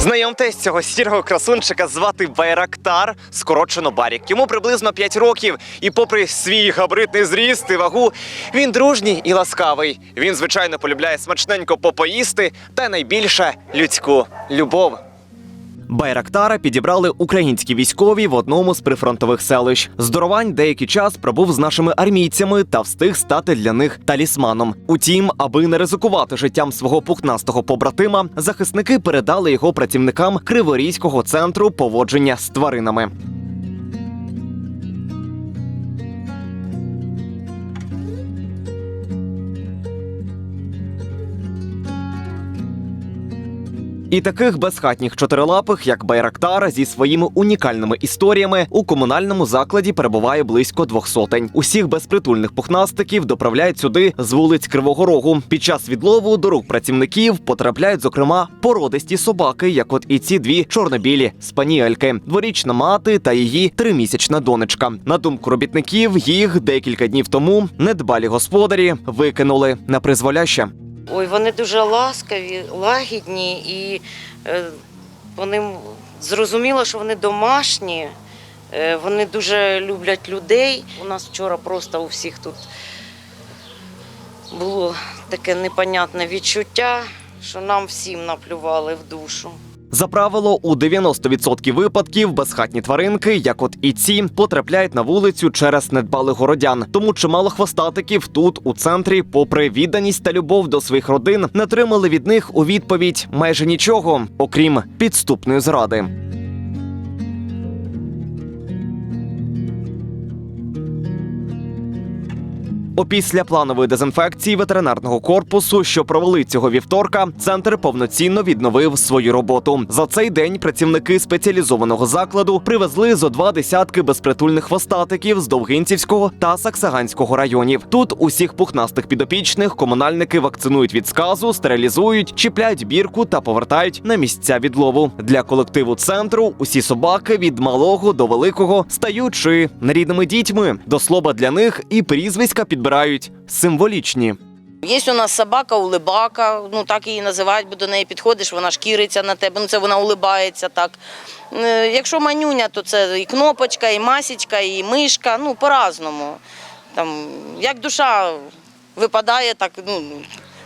Знайомтесь, цього сірого красунчика звати Байрактар, скорочено Барік. Йому приблизно 5 років, і попри свій габаритний зріст і вагу, він дружній і ласкавий. Він, звичайно, полюбляє смачненько попоїсти та найбільше людську любов. Байрактара підібрали українські військові в одному з прифронтових селищ. Здоровань деякий час пробув з нашими армійцями та встиг стати для них талісманом. Утім, аби не ризикувати життям свого пухнастого побратима, захисники передали його працівникам Криворізького центру поводження з тваринами. І таких безхатніх чотирилапих, як Байрактар, зі своїми унікальними історіями у комунальному закладі перебуває близько двох сотень. Усіх безпритульних пухнастиків доправляють сюди з вулиць Кривого Рогу. Під час відлову до рук працівників потрапляють, зокрема, породисті собаки, як от і ці дві чорнобілі спаніельки, дворічна мати та її тримісячна донечка. На думку робітників, їх декілька днів тому недбалі господарі викинули на призволяще. Ой, вони дуже ласкаві, лагідні і е, вони зрозуміло, що вони домашні. Е, вони дуже люблять людей. У нас вчора просто у всіх тут було таке непонятне відчуття, що нам всім наплювали в душу. За правило, у 90% випадків безхатні тваринки, як от і ці, потрапляють на вулицю через недбалих городян. Тому чимало хвостатиків тут, у центрі, попри відданість та любов до своїх родин, не отримали від них у відповідь майже нічого, окрім підступної зради. Опісля планової дезінфекції ветеринарного корпусу, що провели цього вівторка, центр повноцінно відновив свою роботу. За цей день працівники спеціалізованого закладу привезли зо два десятки безпритульних хвостатиків з Довгинцівського та Саксаганського районів. Тут усіх пухнастих підопічних комунальники вакцинують від сказу, стерилізують, чіпляють бірку та повертають на місця відлову. Для колективу центру усі собаки від малого до великого стають чи рідними дітьми. До слова для них і прізвиська підбирають символічні. Є у нас собака улибака, ну так її називають, бо до неї підходиш, вона шкіриться на тебе, ну це вона улибається так. Е, Якщо манюня, то це і кнопочка, і масічка, і мишка, ну по-разному. Там, як душа випадає, так, ну,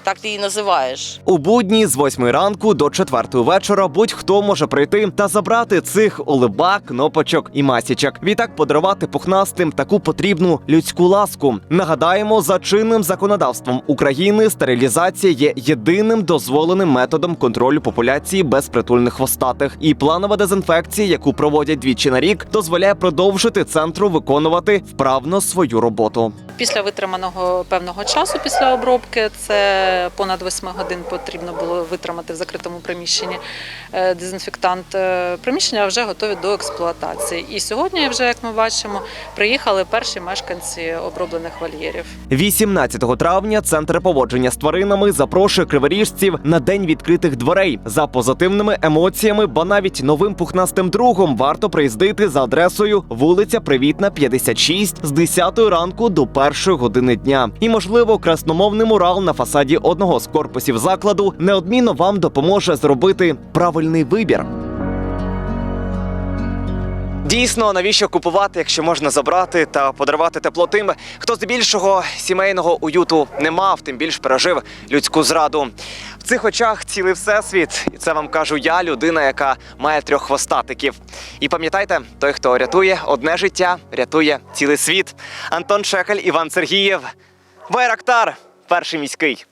так ти її називаєш. У будні з 8 ранку до 4 вечора будь-хто може прийти та забрати цих олибак, кнопочок і масічок. Відтак подарувати пухнастим таку потрібну людську ласку. Нагадаємо, за чинним законодавством України стерилізація є єдиним дозволеним методом контролю популяції безпритульних хвостатих. І планова дезінфекція, яку проводять двічі на рік, дозволяє продовжити центру виконувати вправно свою роботу. Після витриманого певного часу після обробки, це понад 8 годин потрібно було витримати в закритому приміщенні е, дезінфектант. е, Приміщення вже готові до експлуатації. І сьогодні, вже як ми бачимо, приїхали перші мешканці оброблених вольєрів. 18 травня центр поводження з тваринами запрошує криворіжців на день відкритих дверей за позитивними емоціями, ба навіть новим пухнастим другом варто приїздити за адресою вулиця Привітна, 56 з 10 ранку до 1 години дня. І можливо, красномовний мурал на фасаді одного з корпусів закладу неодмінно вам допоможе зробити правильний вибір. Дійсно, навіщо купувати, якщо можна забрати та подарувати тепло тим, хто здебільшого сімейного уюту не мав, тим більш пережив людську зраду. В цих очах цілий всесвіт, і це вам кажу я, людина, яка має трьох хвостатиків. І пам'ятайте, той, хто рятує одне життя, рятує цілий світ. Антон Шекель, Іван Сергієв, Байрактар, перший міський.